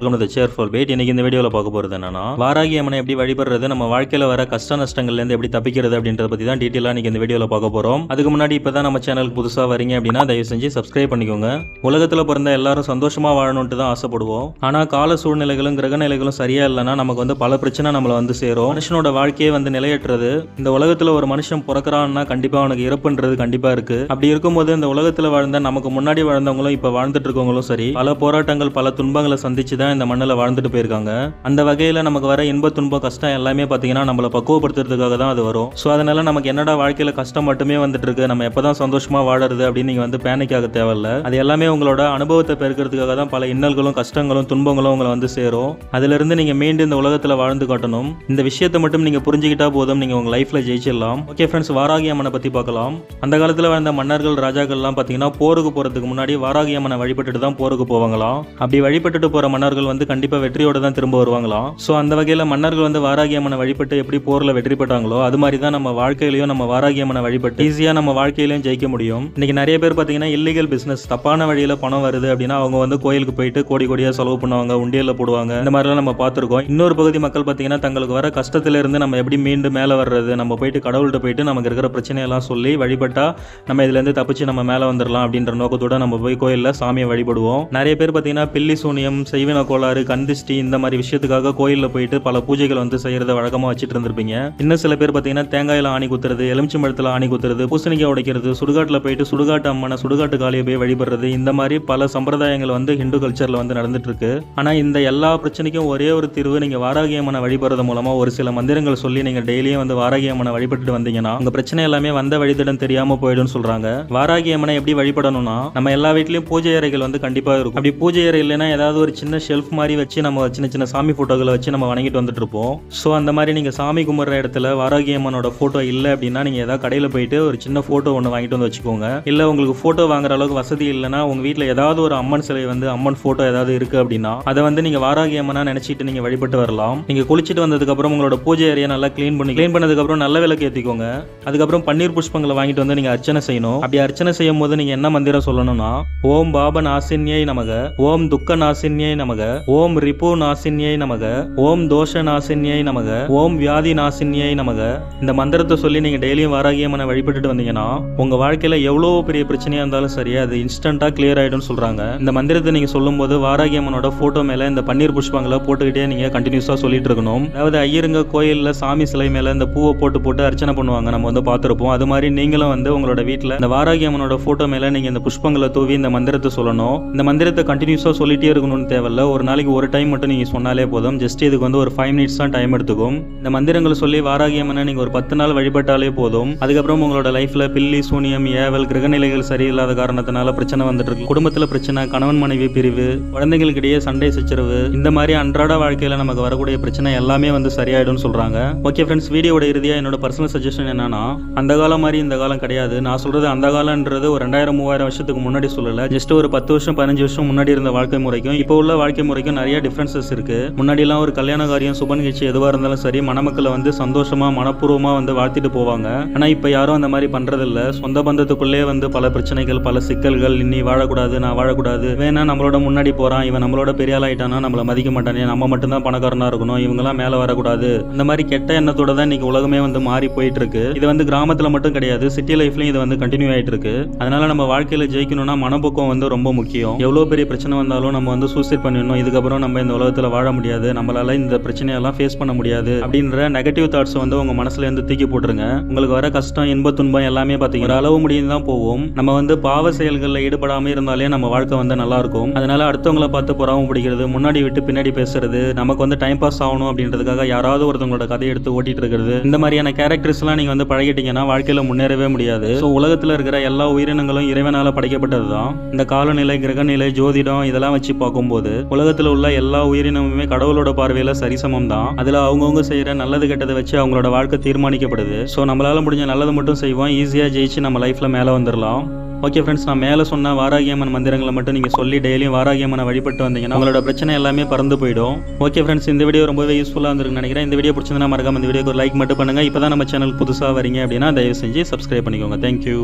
Welcome to cheerful bad இன்னைக்கு இந்த வீடியோவில் பார்க்க போகிறது என்னன்னா வாராகி அம்மனை எப்படி வழிபடுறது நம்ம வாழ்க்கையில் வர கஷ்ட நஷ்டங்கள்லேருந்து எப்படி தப்பிக்கிறது அப்படின்றத பற்றி தான் டீட்டெயிலாக இன்னைக்கு இந்த வீடியோவில் பார்க்க போகிறோம் அதுக்கு முன்னாடி இப்போ தான் நம்ம சேனலுக்கு புதுசாக வரீங்க அப்படின்னா தயவு செஞ்சு சப்ஸ்கிரைப் பண்ணிக்கோங்க. உலகத்தில் பிறந்த எல்லாரும் சந்தோஷமாக வாழணுன்ட்டு தான் ஆசைப்படுவோம். ஆனால் கால சூழ்நிலைகளும் கிரக நிலைகளும் சரியா இல்லைன்னா நமக்கு வந்து பல பிரச்சனை நம்மளை வந்து சேரும். மனுஷனோட வாழ்க்கையே வந்து நிலையற்றது. இந்த உலகத்தில் ஒரு மனுஷன் பிறக்கிறான்னா கண்டிப்பாக அவனுக்கு இறப்புன்றது கண்டிப்பாக இருக்கு. அப்படி இருக்கும்போது இந்த உலகத்தில் வாழ்ந்த நமக்கு முன்னாடி வாழ்ந்தவங்களும் இப்போ வாழ்ந்துட்டு இருக்கவங்களும் சரி பல போராட்டங்கள் பல துன்பங்களை சந்திச்சு தான் இந்த மண்ணில் வாழ்ந்துட்டு போயிருக்காங்க. அந்த வகையில் நமக்கு வர இன்ப துன்பம் கஷ்டம் எல்லாமே பார்த்தீங்கன்னா நம்மளை பக்குவப்படுத்துறதுக்காக தான் அது வரும். ஸோ அதனால நமக்கு என்னடா வாழ்க்கையில் கஷ்டம் மட்டுமே வந்துட்டு இருக்கு நம்ம எப்பதான் சந்தோஷமா வாழறது அப்படின்னு நீங்கள் வந்து பேனிக் ஆக தேவையில்ல. அது எல்லாமே உங்களோட அனுபவத்தை பெருக்கிறதுக்காக தான் பல இன்னல்களும் கஷ்டங்களும் துன்பங்களும் உங்களை வந்து சேரும். அதுல இருந்து நீங்க மீண்டும் இந்த உலகத்தில் வாழ்ந்து காட்டணும். இந்த விஷயத்தை மட்டும் நீங்க புரிஞ்சுக்கிட்டா போதும் நீங்க உங்க லைஃப்ல ஜெயிச்சிடலாம். ஓகே ஃப்ரெண்ட்ஸ் வாராகி அம்மனை பத்தி பார்க்கலாம். அந்த காலத்துல வாழ்ந்த மன்னர்கள் ராஜாக்கள்லாம் பார்த்தீங்கன்னா போருக்கு போறதுக்கு முன்னாடி வாராகி அம்மனை வழிபட்டுட்டு தான் போருக்கு போவாங்களாம். அப்படி வழிபட்டுட்டு போற மன்னர்கள் வந்து கண்டிப்பா வெற்றியோட தான் திரும்ப வருவாங்களாம். ஸோ அந்த வகையில மன்னர்கள் வந்து வாராகி அம்மனை வழிபட்டு எப்படி போரில் வெற்றி பெற்றாங்களோ அது மாதிரி தான் நம்ம வாழ்க்கையிலையும் நம்ம வாராகியம்மனை வழிபட்டு ஈஸியாக நம்ம வாழ்க்கையிலையும் ஜெயிக்க முடியும். இன்னைக்கு நிறைய பேர் பார்த்தீங்கன்னா இல்லீகல் பிஸ்னஸ் தப்பான வழியில் பணம் வருது அப்படின்னா அவங்க வந்து கோயிலுக்கு போயிட்டு கோடி கோடியாக செலவு பண்ணுவாங்க உண்டியலில் போடுவாங்க. இந்த மாதிரிலாம் நம்ம பார்த்துருக்கோம். இன்னொரு பகுதி மக்கள் பார்த்தீங்கன்னா தங்களுக்கு வர கஷ்டத்திலிருந்து நம்ம எப்படி மீண்டும் மேலே வர்றது நம்ம போயிட்டு கடவுள்கிட்ட போயிட்டு நமக்கு இருக்கிற பிரச்சனையெல்லாம் சொல்லி வழிபட்டா நம்ம இதுல இருந்து தப்பிச்சு நம்ம மேலே வந்துடலாம் அப்படின்ற நோக்கத்தோட நம்ம போய் கோயிலில் சாமியை வழிபடுவோம். நிறைய பேர் பார்த்தீங்கன்னா பில்லி சூனியம் செய்வின கோளாறு கந்திஷ்டி இந்த மாதிரி விஷயத்துக்காக கோயிலில் போயிட்டு பல பூஜைகள் வந்து செய்யறத வழக்கமாக வச்சுட்டு இருந்திருப்பீங்க. இன்னும் சில பேர் பார்த்தீங்கன்னா தேங்காயில் ஆணி குத்துறது எலுமிச்சி மரத்தில் ஆணி குத்துறது பூசணிக்காய் உடைக்கிறது சுடுகாட்டில் போயிட்டு சுடுகாட்டு அம்மனை சுடுகாட்டு காளியை போய் வழிபடுறது இந்த மாதிரி பல சம்பிரதாயங்கள் வந்து ஹிந்து கல்ச்சரில் வந்து நடந்துட்டு இருக்கு ஆனால் இந்த எல்லா பிரச்சனைக்கும் ஒரே ஒரு தீர்வு நீங்கள் வாராகி அம்மனை வழிபடுறது மூலமாக ஒரு சில மந்திரங்கள் சொல்லி நீங்கள் டெய்லியும் வந்து வாராகி அம்மனை வழிபட்டு வந்தீங்கன்னா உங்கள் பிரச்சனை எல்லாமே வந்த வழிதிடம் தெரியாம போயிடும்னு சொல்றாங்க. வாராகி அம்மனை எப்படி வழிபடணும்னா நம்ம எல்லா வீட்லயும் பூஜை அறைகள் வந்து கண்டிப்பா இருக்கும். அப்படி பூஜை அறை இல்லைன்னா ஏதாவது ஒரு சின்ன ஷெல்ஃப் மாதிரி வச்சு நம்ம சின்ன சின்ன சாமி ஃபோட்டோக்களை வச்சு நம்ம வணங்கிட்டு வந்துட்டு இருப்போம். ஸோ அந்த மாதிரி நீங்கள் சாமி கும்பிட்ற இடத்துல வாராகி அம்மனோட இல்லை அப்படின்னா நீங்கள் ஏதாவது கடையில் போயிட்டு ஒரு சின்ன ஃபோட்டோ ஒன்று வாங்கிட்டு வந்து வச்சுக்கோங்க. இல்லை உங்களுக்கு ஃபோட்டோ வாங்குற அளவுக்கு வசதி இல்லைன்னா உங்கள் வீட்டில் ஏதாவது ஒரு அம்மன் சிலை வந்து அம்மன் ஃபோட்டோ ஏதாவது இருக்கு அப்படின்னா அதை வந்து நீங்கள் வாராகி நினச்சிட்டு நீங்கள் வழிபட்டு வரலாம். நீங்கள் குளிச்சுட்டு வந்ததுக்கப்புறம் உங்களோட பூஜை ஏரியா நல்லா க்ளீன் பண்ணி க்ளீன் பண்ணதுக்கப்புறம் நல்ல விளக்கு ஏற்றிக்கோங்க அதுக்கப்புறம் பன்னீர் புஷ்பங்களை வாங்கிட்டு வந்து நீங்கள் அர்ச்சனை செய்யணும். அப்படி அர்ச்சனை செய்யும் போது நீங்கள் என்ன மந்திரம் சொல்லணும்னா ஓம் பாப நாசின்யை நமக ஓம் துக்க நாசின்யை நமக. ஓம் ரிபு நாசின்யை நமக. ஓம் தோஷ நாசின்யை நமக. ஓம் வியாதி நாசின்யை நமக. இந்த மந்திரத்தை சொல்லி நீங்க டெய்லியும் வாராகியம்மனை வழிபட்டுட்டு வந்தீங்கன்னா உங்க வாழ்க்கையில எவ்வளவு பெரிய பிரச்சனையா இருந்தாலும் சரி அது இன்ஸ்டன்டா கிளியர் ஆயிடும் சொல்றாங்க. இந்த மந்திரத்தை நீங்க சொல்லும்போது வாராகியம்மனோட போட்டோ மேல இந்த பன்னீர் புஷ்பங்களை போட்டுக்கிட்டே நீங்க கண்டினியூஸா சொல்லிட்டு இருக்கணும். அதாவது ஐயருங்க கோயில்ல சாமி சிலை மேல இந்த பூவை போட்டு போட்டு அர்ச்சனை பண்ணுவாங்க. நம்ம வந்து பார்த்துருப்போம். அது மாதிரி நீங்களும் வந்து உங்களோட வீட்டில் இந்த வாராகி அம்மனோட போட்டோ மேல நீங்க இந்த புஷ்பங்களை தூவி இந்த மந்திரத்தை சொல்லணும். இந்த மந்திரத்தை கண்டினியூஸா சொல்லிட்டே இருக்கணும்னு தேவையில்ல. ஒரு நாளைக்கு ஒரு டைம் மட்டும் நீங்கள் சொன்னாலே போதும். ஜஸ்ட் இதுக்கு வந்து ஒரு ஃபைவ் மினிட்ஸ் தான் டைம் எடுத்துக்கும். இந்த மந்திரங்களை சொல்லி வாராகியம்னா நீங்கள் ஒரு பத்து நாள் வழிபட்டாலே போதும். அதுக்கப்புறம் உங்களோட லைஃப்பில் பில்லி சூனியம் ஏவல் கிரகநிலைகள் சரியில்லாத காரணத்தினால பிரச்சனை வந்துட்டு இருக்கு. குடும்பத்தில் பிரச்சனை கணவன் மனைவி பிரிவு குழந்தைகளுக்கிடையே சண்டை சச்சரவு இந்த மாதிரி அன்றாட வாழ்க்கையில நமக்கு வரக்கூடிய பிரச்சனை எல்லாமே வந்து சரியாயிடும்னு சொல்றாங்க. ஓகே ஃப்ரெண்ட்ஸ் வீடியோட இறுதியாக என்னோட பர்சனல் சஜஷன் என்னன்னா அந்த காலம் மாதிரி இந்த காலம் கிடையாது. நான் சொல்றது அந்த காலன்றது ஒரு ரெண்டாயிரம் மூவாயிரம் வருஷத்துக்கு முன்னாடி சொல்லல. ஜஸ்ட் ஒரு பத்து வருஷம் பதினஞ்சு வருஷம் முன்னாடி இருந்த வாழ்க்கை முறைக்கும் இப்போ உள்ள வாழ்க்கை முறைக்கும் நிறைய டிஃப்ரென்சஸ் இருக்கு. முன்னாடிலாம் ஒரு கல்யாண காரியம் சுப நிகழ்ச்சி எதுவாக இருந்தாலும் சரி மணமக்களை வந்து சந்தோஷமா மனப்பூர்வமா வந்து வாழ்த்திட்டு போவாங்க. ஆனா இப்ப யாரும் அந்த மாதிரி பண்றது சொந்த பந்தத்துக்குள்ளே வந்து பல பிரச்சனைகள் பல சிக்கல்கள் இன்னி வாழக்கூடாது நான் வாழக்கூடாது. வேணா நம்மளோட முன்னாடி போறான் இவன் நம்மளோட பெரிய ஆளாயிட்டானா நம்மள மதிக்க மாட்டானே. நம்ம மட்டும்தான் பணக்காரனா இருக்கணும் இவங்கெல்லாம் மேல வரக்கூடாது. இந்த மாதிரி கெட்ட எண்ணத்தோட தான் இன்னைக்கு உலகமே வந்து மாறி போயிட்டு இருக்கு இது வந்து கிராமத்துல மட்டும் கிடையாது சிட்டி லைஃப்லயும் இது வந்து கண்டினியூ ஆயிட்டு இருக்கு அதனால நம்ம வாழ்க்கையில ஜெயிக்கணும்னா மனப்பக்குவம் வந்து ரொம்ப முக்கியம். எவ்வளவு பெரிய பிரச்சனை வந்தாலும் நம்ம வந்து சூசைட் பண்ணிடணும் இதுக்கப்புறம் நம்ம இந்த உலகத்தில் வாழ முடியாது நம்மளால இந்த பிரச்சனையெல்லாம் ஃபேஸ் பண்ண முடியாது அப்படின்ற நெகட்டிவ் தாட்ஸ் வந்து உங்க மனசுல இருந்து தூக்கி போட்டுருங்க. உங்களுக்கு வர கஷ்டம் இன்ப துன்பம் எல்லாமே பார்த்தீங்கன்னா ஒரு அளவு முடியும் தான் போவோம். நம்ம வந்து பாவ செயல்களில் ஈடுபடாம இருந்தாலே நம்ம வாழ்க்கை வந்து நல்லா இருக்கும். அதனால அடுத்தவங்கள பார்த்து பொறாம பிடிக்கிறது முன்னாடி விட்டு பின்னாடி பேசுறது நமக்கு வந்து டைம் பாஸ் ஆகணும் அப்படின்றதுக்காக யாராவது ஒருத்தவங்களோட கதையை எடுத்து ஓட்டிட்டு இருக்கிறது இந்த மாதிரியான கேரக்டர்ஸ்லாம் நீங்க வந்து பழகிட்டீங்கன்னா வாழ்க்கையில முன்னேறவே முடியாது. ஸோ உலகத்தில் இருக்கிற எல்லா உயிரினங்களும் இறைவனால படைக்கப்பட்டது தான் இந்த காலநிலை கிரகநிலை ஜோதிடம் இதெல்லாம் வச்சு பார்க்கும்போது உலகத்துல உள்ள எல்லா உயிரினமுமே கடவுளோட பார்வையில சரிசமம் தான் அதுல அவங்கவுங்க செய்யற நல்லது கெட்டதை வச்சு அவங்களோட வாழ்க்கை தீர்மானிக்கப்படுது. ஸோ நம்மளால முடிஞ்ச நல்லது மட்டும் செய்வோம். ஈஸியா ஜெயிச்சு நம்ம லைஃப்ல மேல வந்துடலாம் ஓகே ஃப்ரெண்ட்ஸ் நான் மேலே சொன்ன வாராகியம்மன் மந்திரங்களை மட்டும் நீங்கள் சொல்லி டெய்லியும் வாராகியம்மனை வழிபட்டு வந்தீங்கன்னா உங்களோட பிரச்சனை எல்லாமே பறந்து போயிடும். ஓகே ஃப்ரெண்ட்ஸ் இந்த வீடியோ ரொம்பவே யூஸ்ஃபுல்லாக இருந்திருக்குன்னு நினைக்கிறேன். இந்த வீடியோ பிடிச்சிருந்தா மறக்காம இந்த வீடியோக்கு ஒரு லைக் மட்டும் பண்ணுங்கள் இப்போ தான் நம்ம சேனல் புதுசாக வரீங்க அப்படின்னா தயவு செஞ்சு சப்ஸ்கிரைப் பண்ணிக்கோங்க. தேங்க்யூ